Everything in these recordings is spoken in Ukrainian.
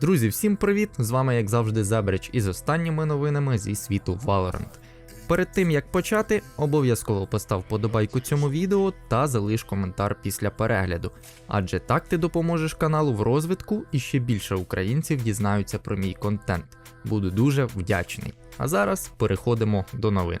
Друзі, всім привіт! З вами, як завжди, Зебрич із останніми новинами зі світу Valorant. Перед тим як почати, обов'язково постав подобайку цьому відео та залиш коментар після перегляду, адже так ти допоможеш каналу в розвитку і ще більше українців дізнаються про мій контент. Буду дуже вдячний. А зараз переходимо до новин.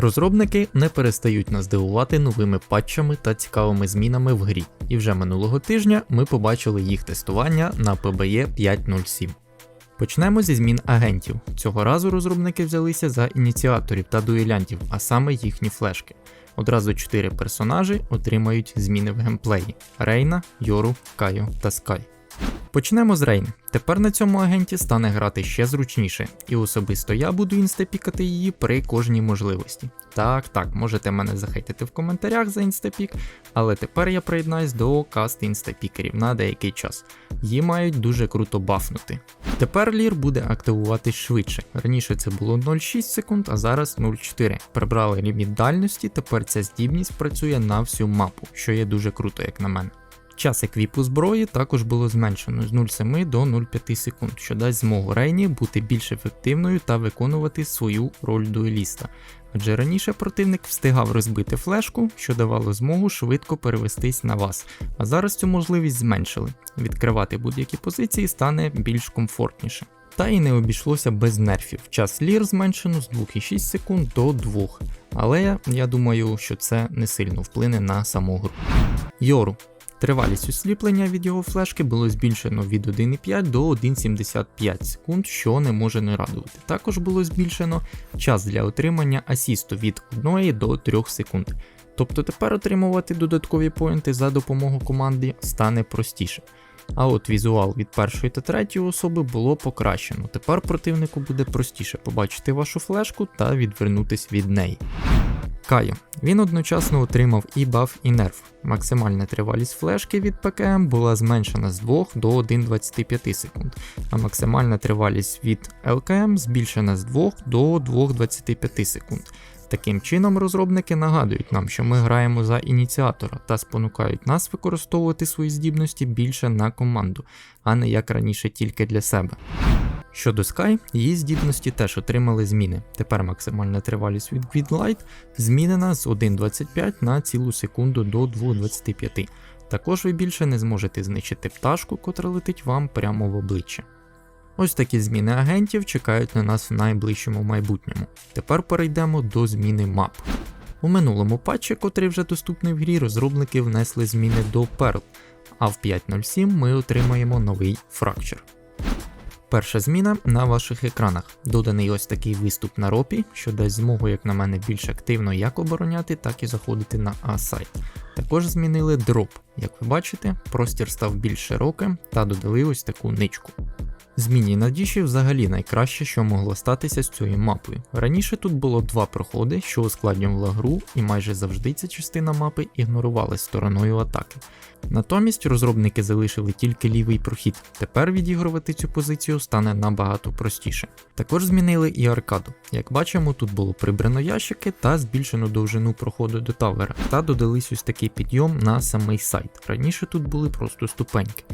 Розробники не перестають нас дивувати новими патчами та цікавими змінами в грі, і вже минулого тижня ми побачили їх тестування на PBE 5.07. Почнемо зі змін агентів. Цього разу розробники взялися за ініціаторів та дуелянтів, а саме їхні флешки. Одразу 4 персонажі отримають зміни в геймплеї: Рейна, Йору, Кайо та Скай. Почнемо з Рейн. Тепер на цьому агенті стане грати ще зручніше, і особисто я буду інстапікати її при кожній можливості. Так, так, можете мене захейтити в коментарях за інстапік, але тепер я приєднаюсь до касти інстапікерів на деякий час. Її мають дуже круто бафнути. Тепер лір буде активуватись швидше. Раніше це було 0,6 секунд, а зараз 0,4. Прибрали ліміт дальності, тепер ця здібність працює на всю мапу, що є дуже круто, як на мене. Час еквіпу зброї також було зменшено з 0,7 до 0,5 секунд, що дасть змогу Рейні бути більш ефективною та виконувати свою роль дуеліста. Адже раніше противник встигав розбити флешку, що давало змогу швидко перевестись на вас, а зараз цю можливість зменшили. Відкривати будь-які позиції стане більш комфортніше. Та й не обійшлося без нерфів. Час лір зменшено з 2,6 секунд до 2. Але я думаю, що це не сильно вплине на саму гру. Йору. Тривалість осліплення від його флешки було збільшено від 1,5 до 1,75 секунд, що не може не радувати. Також було збільшено час для отримання асісту від 1 до 3 секунд. Тобто тепер отримувати додаткові поінти за допомогою команди стане простіше. А от візуал від першої та третьої особи було покращено. Тепер противнику буде простіше побачити вашу флешку та відвернутись від неї. Кайо. Він одночасно отримав і баф, і нерв. Максимальна тривалість флешки від ПКМ була зменшена з 2 до 1,25 секунд, а максимальна тривалість від ЛКМ збільшена з 2 до 2,25 секунд. Таким чином, розробники нагадують нам, що ми граємо за ініціатора та спонукають нас використовувати свої здібності більше на команду, а не як раніше тільки для себе. Щодо Sky, її здібності теж отримали зміни. Тепер максимальна тривалість від Gridlight змінена з 1.25 на цілу секунду до 2.25. Також ви більше не зможете знищити пташку, котра летить вам прямо в обличчя. Ось такі зміни агентів чекають на нас в найближчому майбутньому. Тепер перейдемо до зміни мап. У минулому патчі, котрий вже доступний в грі, розробники внесли зміни до Pearl, а в 5.07 ми отримаємо новий Fracture. Перша зміна на ваших екранах. Доданий ось такий виступ на ропі, що дасть змогу, як на мене, більш активно як обороняти, так і заходити на А-сайт. Також змінили дроп. Як ви бачите, простір став більш широким та додали ось таку ничку. Зміні на діші взагалі найкраще, що могло статися з цією мапою. Раніше тут було два проходи, що ускладнювала гру, і майже завжди ця частина мапи ігнорувалась стороною атаки. Натомість розробники залишили тільки лівий прохід. Тепер відігрувати цю позицію стане набагато простіше. Також змінили і аркаду. Як бачимо, тут було прибрано ящики та збільшено довжину проходу до тавера, та додались ось такий підйом на самий сайт. Раніше тут були просто ступеньки.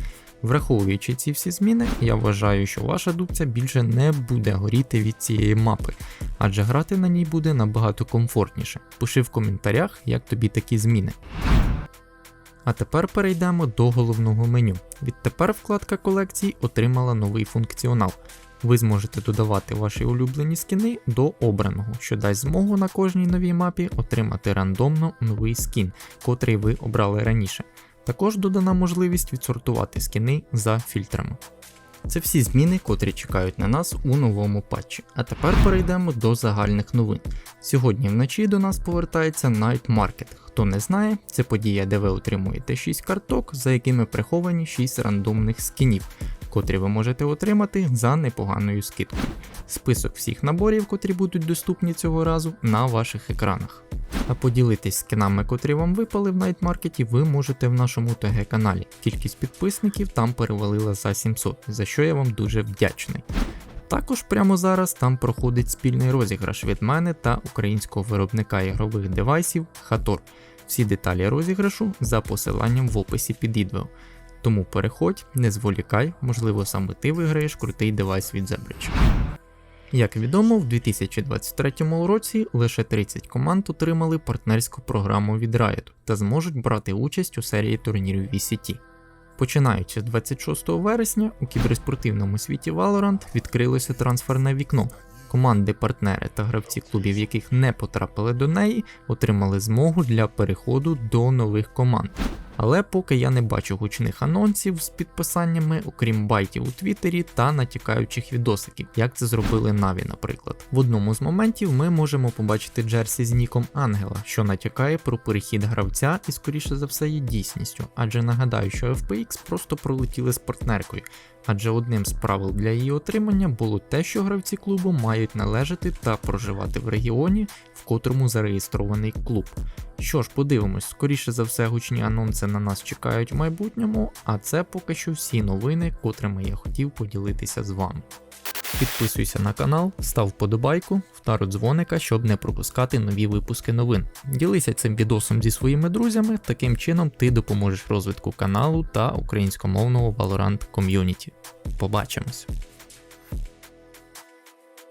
Враховуючи ці всі зміни, я вважаю, що ваша дубця більше не буде горіти від цієї мапи, адже грати на ній буде набагато комфортніше. Пиши в коментарях, як тобі такі зміни. А тепер перейдемо до головного меню. Відтепер вкладка колекцій отримала новий функціонал. Ви зможете додавати ваші улюблені скіни до обраного, що дасть змогу на кожній новій мапі отримати рандомно новий скін, котрий ви обрали раніше. Також додана можливість відсортувати скіни за фільтрами. Це всі зміни, котрі чекають на нас у новому патчі. А тепер перейдемо до загальних новин. Сьогодні вночі до нас повертається Night Market. Хто не знає, це подія, де ви отримуєте 6 карток, за якими приховані 6 рандомних скінів, котрі ви можете отримати за непоганою скидкою. Список всіх наборів, котрі будуть доступні цього разу, на ваших екранах. А поділитись скінами, котрі вам випали в найтмаркеті, ви можете в нашому ТГ каналі. Кількість підписників там перевалила за 700, за що я вам дуже вдячний. Також прямо зараз там проходить спільний розіграш від мене та українського виробника ігрових девайсів Hator. Всі деталі розіграшу за посиланням в описі під відео. Тому переходь, не зволікай, можливо саме ти виграєш крутий девайс від Zebrich. Як відомо, в 2023 році лише 30 команд отримали партнерську програму від Riot та зможуть брати участь у серії турнірів VCT. Починаючи з 26 вересня у кіберспортивному світі Valorant відкрилося трансферне вікно. Команди, партнери та гравці клубів, яких не потрапили до неї, отримали змогу для переходу до нових команд. Але поки я не бачу гучних анонсів з підписаннями, окрім байтів у Твіттері та натякаючих відосиків, як це зробили Наві, наприклад. В одному з моментів ми можемо побачити Джерсі з ніком Ангела, що натякає про перехід гравця і, скоріше за все, є дійсністю. Адже нагадаю, що FPX просто пролетіли з партнеркою. Адже одним з правил для її отримання було те, що гравці клубу мають належати та проживати в регіоні, в котрому зареєстрований клуб. Що ж, подивимось, скоріше за все, гучні анонси на нас чекають в майбутньому, а це поки що всі новини, котрими я хотів поділитися з вами. Підписуйся на канал, став вподобайку, втару дзвоника, щоб не пропускати нові випуски новин. Ділися цим відосом зі своїми друзями, таким чином ти допоможеш розвитку каналу та українськомовного Valorant ком'юніті. Побачимось!